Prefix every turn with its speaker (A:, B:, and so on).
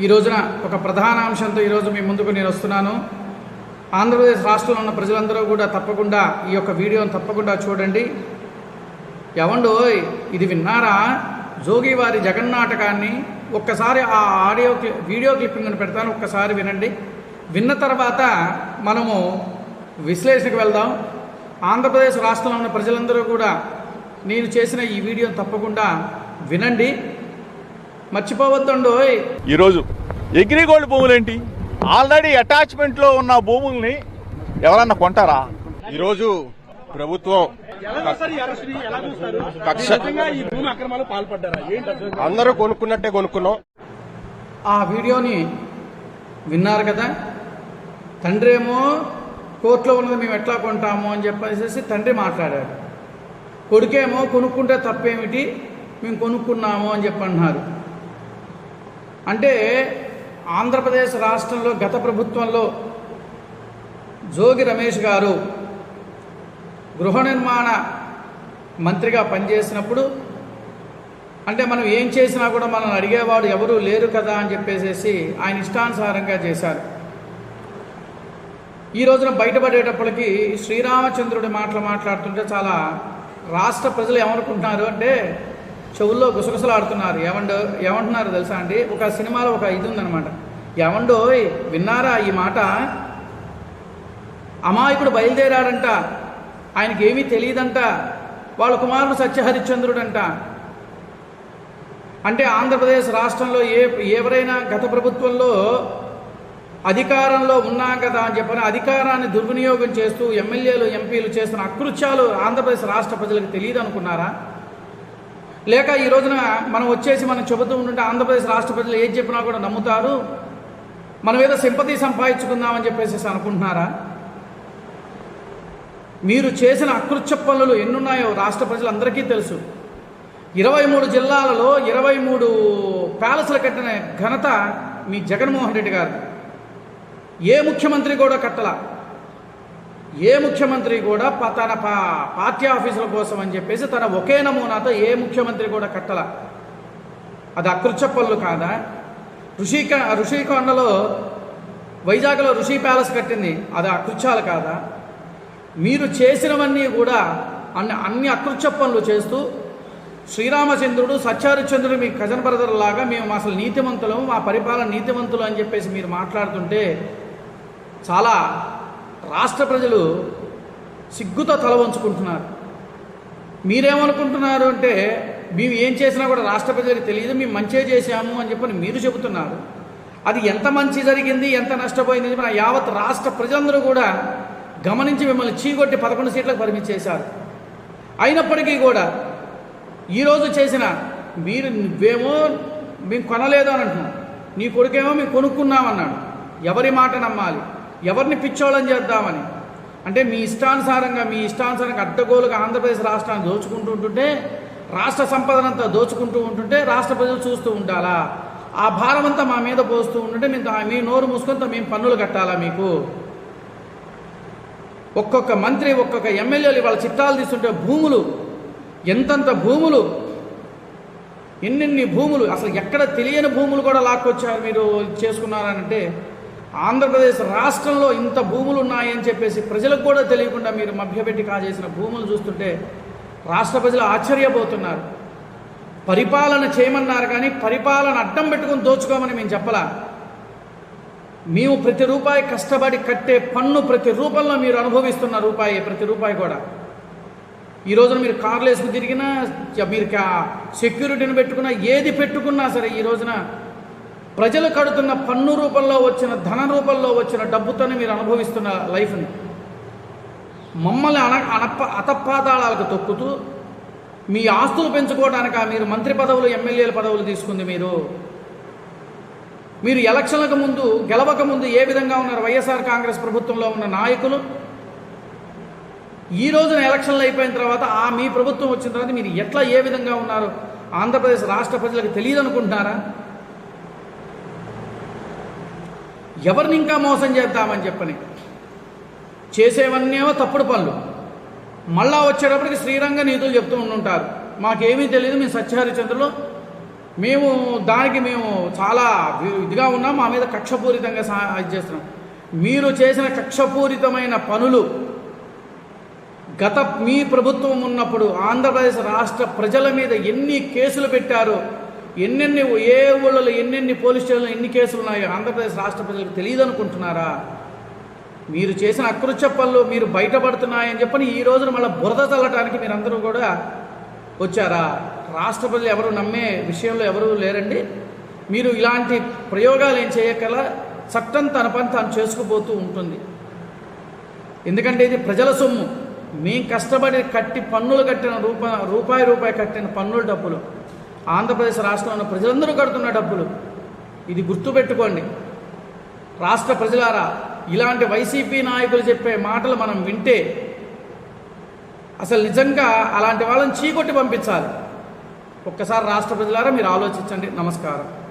A: ఈ రోజున ఒక ప్రధాన అంశంతో ఈరోజు మీ ముందుకు నేను వస్తున్నాను. ఆంధ్రప్రదేశ్ రాష్ట్రంలో ఉన్న ప్రజలందరూ కూడా తప్పకుండా ఈ యొక్క వీడియోని తప్పకుండా చూడండి. ఎవండో ఇది విన్నారా? జోగి వారి జగన్నాటకాన్ని ఒక్కసారి ఆ ఆడియో క్లి- వీడియో క్లిప్పింగ్ని పెడతాను ఒక్కసారి వినండి. విన్న తర్వాత మనము విశ్లేషణకు వెళ్దాం. ఆంధ్రప్రదేశ్ రాష్ట్రంలో ఉన్న ప్రజలందరూ కూడా నేను చేసిన ఈ వీడియోని తప్పకుండా వినండి. మర్చిపోవద్దండోయ్
B: ఈరోజు అగ్రిగోల్డ్ భూములేంటి? ఆల్రెడీ అటాచ్మెంట్లో ఉన్న భూముల్ని ఎవరన్నా కొంటారా?
C: ఈరోజు ప్రభుత్వం కక్ష
D: ఈ భూమి అక్రమాలు పాల్పడ్డారా? ఏంటి అసలు?
C: అందరూ కొనుక్కున్నట్టే కొనుక్కున్నాం.
A: ఆ వీడియోని విన్నారు కదా? తండ్రి ఏమో కోర్టులో ఉన్నది మేము ఎట్లా కొంటాము అని చెప్పేసి తండ్రి మాట్లాడాడు. కొడుకేమో కొనుక్కుంటే తప్పేమిటి? మేము కొనుక్కున్నాము అని చెప్పి అన్నారు అంటే ఆంధ్రప్రదేశ్ రాష్ట్రంలో గత ప్రభుత్వంలో జోగి రమేష్ గారు గృహ నిర్మాణ మంత్రిగా పనిచేసినప్పుడు అంటే మనం ఏం చేసినా కూడా మనం అడిగేవాడు ఎవరూ లేరు కదా అని చెప్పేసేసి ఆయన ఇష్టానుసారంగా చేశారు. ఈ రోజున బయటపడేటప్పటికి శ్రీరామచంద్రుడి మాటలు మాట్లాడుతుంటే చాలా రాష్ట్ర ప్రజలు ఏమనుకుంటున్నారు అంటే చెవుల్లో గుసగుసలాడుతున్నారు. ఏమండో ఏమంటున్నారు తెలుసా అండి? ఒక సినిమాలో ఒక ఇది ఉందన్నమాట ఏమండో విన్నారా ఈ మాట? అమాయకుడు బయలుదేరాడంట. ఆయనకి ఏమీ తెలియదంట వాళ్ళ కుమారుడు సత్యహరిశ్చంద్రుడంట. అంటే ఆంధ్రప్రదేశ్ రాష్ట్రంలో ఏ ఎవరైనా గత ప్రభుత్వంలో అధికారంలో ఉన్నా కదా అని చెప్పని అధికారాన్ని దుర్వినియోగం చేస్తూ ఎమ్మెల్యేలు ఎంపీలు చేస్తున్న అకృత్యాలు ఆంధ్రప్రదేశ్ రాష్ట్ర ప్రజలకు తెలియదు అనుకున్నారా లేక ఈ రోజున మనం వచ్చేసి మనం చెబుతూ ఉంటుంటే ఆంధ్రప్రదేశ్ రాష్ట్ర ప్రజలు ఏది చెప్పినా కూడా నమ్ముతారు. మనం ఏదో సింపతి సంపాదించుకుందామని చెప్పేసి అనుకుంటున్నారా? మీరు చేసిన అకృత్య పనులు ఎన్నున్నాయో రాష్ట్ర ప్రజలందరికీ తెలుసు. ఇరవై మూడు జిల్లాలలో ఇరవై మూడు ప్యాలెస్లు కట్టిన ఘనత మీ జగన్మోహన్ రెడ్డి గారు. ఏ ముఖ్యమంత్రి కూడా కట్టలా. ఏ ముఖ్యమంత్రి కూడా ప- తన పా పార్టీ ఆఫీసుల కోసం అని చెప్పేసి తన ఒకే నమూనాతో ఏ ముఖ్యమంత్రి కూడా కట్టల. అది అకృత్య పనులు కాదా? ఋషిక ఋషికొండలో వైజాగ్లో ఋషి ప్యాలెస్ కట్టింది. అది అకృత్యాలు కాదా? మీరు చేసినవన్నీ కూడా అన్ని అన్ని అకృత్య పనులు చేస్తూ శ్రీరామచంద్రుడు సత్యారుచంద్రుడు మీ కజన్ బ్రదర్ లాగా మేము అసలు నీతివంతులము మా పరిపాలన నీతివంతులు అని చెప్పేసి మీరు మాట్లాడుతుంటే చాలా రాష్ట్ర ప్రజలు సిగ్గుతో తల వంచుకుంటున్నారు. మీరేమనుకుంటున్నారు అంటే మేము ఏం చేసినా కూడా రాష్ట్ర ప్రజలకు తెలియదు మేము మంచిగా చేశాము అని చెప్పని మీరు చెబుతున్నారు. అది ఎంత మంచి జరిగింది ఎంత నష్టపోయింది అని యావత్ రాష్ట్ర ప్రజలందరూ కూడా గమనించి మిమ్మల్ని చీకొట్టి పదకొండు సీట్లకు పరిమితి చేశారు అయినప్పటికీ కూడా ఈరోజు చేసిన మీరు నువ్వేమో మేము కొనలేదు అని అంటున్నాం. నీ కొడుకేమో మేము కొనుక్కున్నామన్నాడు ఎవరి మాట నమ్మాలి? ఎవరిని పిచ్చోళం చేద్దామని? అంటే మీ ఇష్టానుసారంగా మీ ఇష్టానుసారంగా అడ్డగోలుగా ఆంధ్రప్రదేశ్ రాష్ట్రాన్ని దోచుకుంటూ ఉంటుంటే రాష్ట్ర సంపదనంతా దోచుకుంటూ ఉంటుంటే రాష్ట్ర ప్రజలు చూస్తూ ఉండాలా? ఆ భారం అంతా మా మీద పోస్తూ ఉంటుంటే మేము మీ నోరు మూసుకొని మేము పన్నులు కట్టాలా మీకు? ఒక్కొక్క మంత్రి ఒక్కొక్క ఎమ్మెల్యేలు వాళ్ళ చిట్టాలు తీస్తుంటే భూములు ఎంతంత భూములు ఎన్నెన్ని భూములు అసలు ఎక్కడ తెలియని భూములు కూడా లాక్కొచ్చారు మీరు చేసుకున్నారంటే ఆంధ్రప్రదేశ్ రాష్ట్రంలో ఇంత భూములు ఉన్నాయని చెప్పేసి ప్రజలకు కూడా తెలియకుండా మీరు మభ్యపెట్టి కాజేసిన భూములు చూస్తుంటే రాష్ట్ర ప్రజలు ఆశ్చర్యపోతున్నారు. పరిపాలన చేయమన్నారు కానీ పరిపాలన అడ్డం పెట్టుకుని దోచుకోమని మేము చెప్పలా. మేము ప్రతి రూపాయి కష్టపడి కట్టే పన్ను ప్రతి రూపంలో మీరు అనుభవిస్తున్న రూపాయి ప్రతి రూపాయి కూడా. ఈ రోజున మీరు కార్లు వేసుకు తిరిగినా మీరు సెక్యూరిటీని పెట్టుకున్నా ఏది పెట్టుకున్నా సరే ఈ రోజున ప్రజలు కడుతున్న పన్ను రూపంలో వచ్చిన ధన రూపంలో వచ్చిన డబ్బుతోనే మీరు అనుభవిస్తున్న లైఫ్ని మమ్మల్ని అన అనప్ప అతపాతాళాలకు తొక్కుతూ మీ ఆస్తులు పెంచుకోవడానిక మీరు మంత్రి పదవులు ఎమ్మెల్యేల పదవులు తీసుకుంది మీరు? మీరు ఎలక్షన్లకు ముందు గెలవక ముందు ఏ విధంగా ఉన్నారు వైఎస్ఆర్ కాంగ్రెస్ ప్రభుత్వంలో ఉన్న నాయకులు? ఈ రోజున ఎలక్షన్లు అయిపోయిన తర్వాత ఆ మీ ప్రభుత్వం వచ్చిన తర్వాత మీరు ఎట్లా ఏ విధంగా ఉన్నారు? ఆంధ్రప్రదేశ్ రాష్ట్ర ప్రజలకు తెలియదు అనుకుంటున్నారా ఎవరిని ఇంకా మోసం చేద్దామని చెప్పని. చేసేవన్నేమో తప్పుడు పనులు. మళ్ళా వచ్చేటప్పటికి శ్రీరంగ నీతులు చెప్తూ ఉండుంటారు. మాకేమీ తెలియదు మేము సత్యహరిచంద్రులు. మేము దానికి మేము చాలా ఇదిగా ఉన్నాం మా మీద కక్షపూరితంగా సహా చేస్తున్నాం. మీరు చేసిన కక్షపూరితమైన పనులు గత మీ ప్రభుత్వం ఉన్నప్పుడు ఆంధ్రప్రదేశ్ రాష్ట్ర ప్రజల మీద ఎన్ని కేసులు పెట్టారో ఎన్నెన్ని ఏ ఊళ్ళలో ఎన్నెన్ని పోలీస్ స్టేషన్లో ఎన్ని కేసులు ఉన్నాయో ఆంధ్రప్రదేశ్ రాష్ట్ర ప్రజలకు తెలియదు అనుకుంటున్నారా మీరు చేసిన అకృత్య పనులు మీరు బయటపడుతున్నాయని చెప్పని ఈ రోజున మళ్ళీ బురద చల్లటానికి మీరందరూ కూడా వచ్చారా? రాష్ట్ర ప్రజలు ఎవరు నమ్మే విషయంలో ఎవరు లేరండి? మీరు ఇలాంటి ప్రయోగాలు ఏం చేయకల చట్టం తన పని తాను చేసుకుపోతూ ఉంటుంది. ఎందుకంటే ఇది ప్రజల సొమ్ము. మేము కష్టపడి కట్టి పన్నులు కట్టిన రూప రూపాయి రూపాయి కట్టిన పన్నుల డబ్బులు. ఆంధ్రప్రదేశ్ రాష్ట్రంలో ఉన్న ప్రజలందరూ కడుతున్న డబ్బులు. ఇది గుర్తుపెట్టుకోండి. రాష్ట్ర ప్రజలారా ఇలాంటి వైసీపీ నాయకులు చెప్పే మాటలు మనం వింటే అసలు నిజంగా అలాంటి వాళ్ళని చీకొట్టి పంపించాలి. ఒక్కసారి రాష్ట్ర ప్రజలారా మీరు ఆలోచించండి. నమస్కారం.